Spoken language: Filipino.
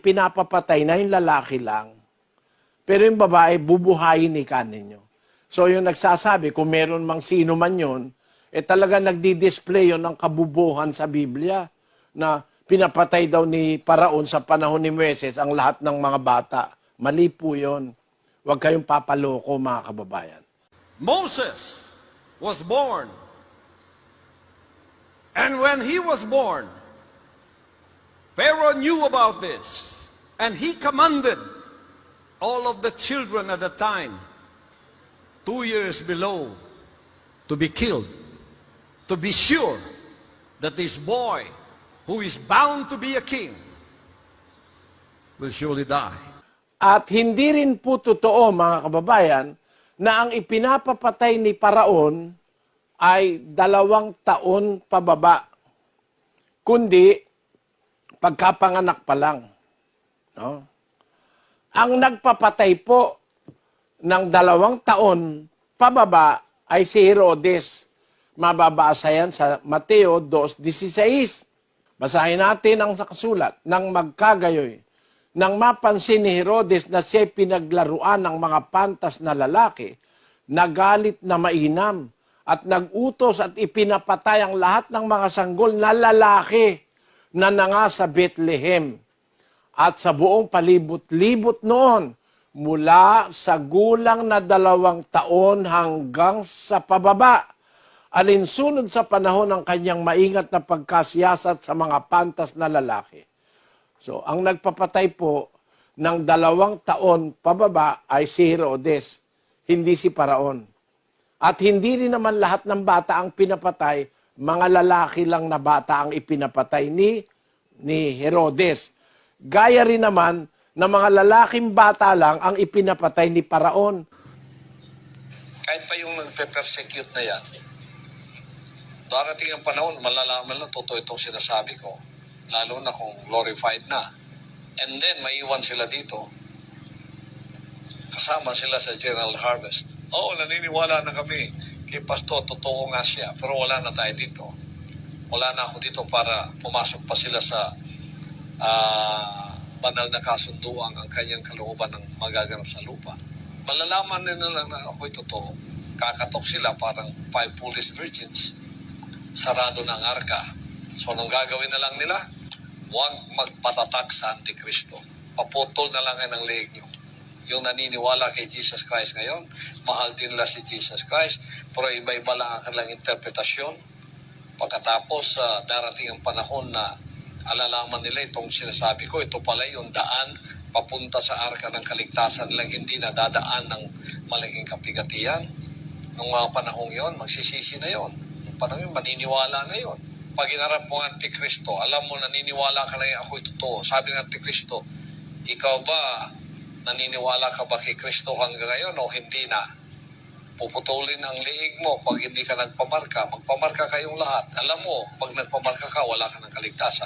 ipinapapatay na yung lalaki lang. Pero yung babae, bubuhayin ni ninyo. So yung nagsasabi, kung meron mang sino man yun, eh talaga nagdi-display yun ng kabubuhan sa Biblia na pinapatay daw ni Paraon sa panahon ni Moises ang lahat ng mga bata. Mali po yun. Huwag kayong papaloko mga kababayan. Moses was born. And when he was born, Pharaoh knew about this. And he commanded all of the children at the time, two years below, to be killed. To be sure that this boy, who is bound to be a king, will surely die. At hindi rin po totoo, mga kababayan, na ang ipinapapatay ni Paraon ay dalawang taon pababa, kundi pagkapanganak pa lang. No? Ang nagpapatay po ng dalawang taon pababa ay si Herodes. Mababasa yan sa Mateo 2.16. Basahin natin ang kasulat ng magkagayoy. Nang mapansin ni Herodes na siya pinaglaruan ng mga pantas na lalaki, nagalit na mainam at nagutos at ipinapatay ang lahat ng mga sanggol na lalaki na nanga sa Bethlehem at sa buong palibot-libot noon mula sa gulang na dalawang taon hanggang sa pababa alinsunod sa panahon ng kanyang maingat na pagkasiyasat sa mga pantas na lalaki. So, ang nagpapatay po ng dalawang taon pababa ay si Herodes, hindi si Paraon. At hindi rin naman lahat ng bata ang pinapatay, mga lalaki lang na bata ang ipinapatay ni, ni Herodes. Gaya rin naman na mga lalaking bata lang ang ipinapatay ni Paraon. kahit pa yung nagpe-persecute na yan, darating ang panahon, malalaman lang totoo itong sinasabi ko. Lalo na kung glorified na. And then, maiwan sila dito. Kasama sila sa General Harvest. Oo, naniniwala na kami kay Pasto, totoo nga siya. Pero wala na tayo dito. Wala na ako dito para pumasok pa sila sa ah, banal na kasunduan ang kanyang kalooban ng magaganap sa lupa. Malalaman nila lang na ako'y totoo. Kakatok sila parang five foolish virgins. Sarado ang arka. So, anong gagawin na lang nila? Huwag magpatatak sa Antikristo. Paputol na lang kayo ng leeg nyo. Yung naniniwala kay Jesus Christ ngayon, mahal din nila si Jesus Christ, pero iba-iba lang ang kanilang interpretasyon. Pagkatapos, uh, darating ang panahon na alalaman nila itong sinasabi ko, ito pala yung daan papunta sa arka ng kaligtasan nilang hindi na dadaan ng malaking kapigatian. Nung mga panahong yon, magsisisi na yon. Nung panahong yun, maniniwala na yon. Pag inarap mo ang Antikristo, alam mo, naniniwala ka na yung ako'y totoo. Sabi ng Antikristo, ikaw ba, naniniwala ka ba kay Kristo hanggang ngayon o hindi na? puputulin ang liig mo pag hindi ka nagpamarka. Magpamarka kayong lahat. Alam mo, pag nagpamarka ka, wala ka ng kaligtasan.